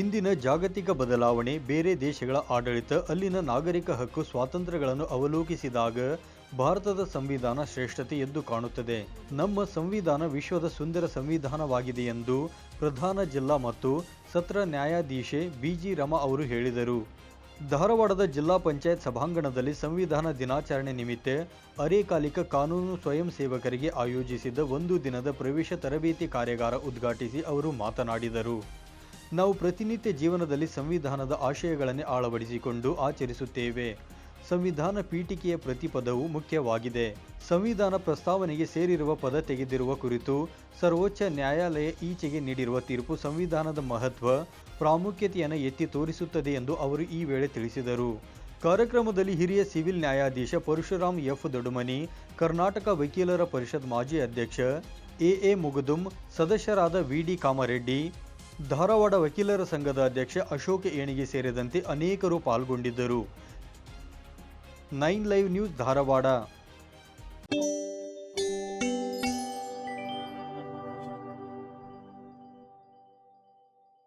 ಇಂದಿನ ಜಾಗತಿಕ ಬದಲಾವಣೆ, ಬೇರೆ ದೇಶಗಳ ಆಡಳಿತ, ಅಲ್ಲಿನ ನಾಗರಿಕ ಹಕ್ಕು, ಸ್ವಾತಂತ್ರ್ಯಗಳನ್ನು ಅವಲೋಕಿಸಿದಾಗ ಭಾರತದ ಸಂವಿಧಾನ ಶ್ರೇಷ್ಠತೆ ಎದ್ದು ಕಾಣುತ್ತದೆ. ನಮ್ಮ ಸಂವಿಧಾನ ವಿಶ್ವದ ಸುಂದರ ಸಂವಿಧಾನವಾಗಿದೆ ಎಂದು ಪ್ರಧಾನ ಜಿಲ್ಲಾ ಮತ್ತು ಸತ್ರ ನ್ಯಾಯಾಧೀಶೆ ಬಿಜಿ ರಮ ಅವರು ಹೇಳಿದರು. ಧಾರವಾಡದ ಜಿಲ್ಲಾ ಪಂಚಾಯತ್ ಸಭಾಂಗಣದಲ್ಲಿ ಸಂವಿಧಾನ ದಿನಾಚರಣೆ ನಿಮಿತ್ತ ಅರೆಕಾಲಿಕ ಕಾನೂನು ಸ್ವಯಂ ಸೇವಕರಿಗೆ ಆಯೋಜಿಸಿದ್ದ ಒಂದು ದಿನದ ಪ್ರವೇಶ ತರಬೇತಿ ಕಾರ್ಯಾಗಾರ ಉದ್ಘಾಟಿಸಿ ಅವರು ಮಾತನಾಡಿದರು. ನಾವು ಪ್ರತಿನಿತ್ಯ ಜೀವನದಲ್ಲಿ ಸಂವಿಧಾನದ ಆಶಯಗಳನ್ನೇ ಅಳವಡಿಸಿಕೊಂಡು ಆಚರಿಸುತ್ತೇವೆ. ಸಂವಿಧಾನ ಪೀಠಿಕೆಯ ಪ್ರತಿಪದವು ಮುಖ್ಯವಾಗಿದೆ. ಸಂವಿಧಾನ ಪ್ರಸ್ತಾವನೆಗೆ ಸೇರಿರುವ ಪದ ತೆಗೆದಿರುವ ಕುರಿತು ಸರ್ವೋಚ್ಚ ನ್ಯಾಯಾಲಯ ಈಚೆಗೆ ನೀಡಿರುವ ತೀರ್ಪು ಸಂವಿಧಾನದ ಮಹತ್ವ, ಪ್ರಾಮುಖ್ಯತೆಯನ್ನು ಎತ್ತಿ ತೋರಿಸುತ್ತದೆ ಎಂದು ಅವರು ಈ ವೇಳೆ ತಿಳಿಸಿದರು. ಕಾರ್ಯಕ್ರಮದಲ್ಲಿ ಹಿರಿಯ ಸಿವಿಲ್ ನ್ಯಾಯಾಧೀಶ ಪರಶುರಾಮ್ ಎಫ್. ದೊಡುಮನಿ, ಕರ್ನಾಟಕ ವಕೀಲರ ಪರಿಷತ್ ಮಾಜಿ ಅಧ್ಯಕ್ಷ ಎ. ಎ. ಮುಗುದುಂ, ಸದಸ್ಯರಾದ ವಿ. ಡಿ. ಕಾಮರೆಡ್ಡಿ ಧಾರವಾಡ ವಕೀಲರ ಸಂಘದ ಅಧ್ಯಕ್ಷ ಅಶೋಕ್ ಏಣಿಗೆ ಸೇರಿದಂತೆ ಅನೇಕರು ಪಾಲ್ಗೊಂಡಿದ್ದರು. Nine live news Dharwad.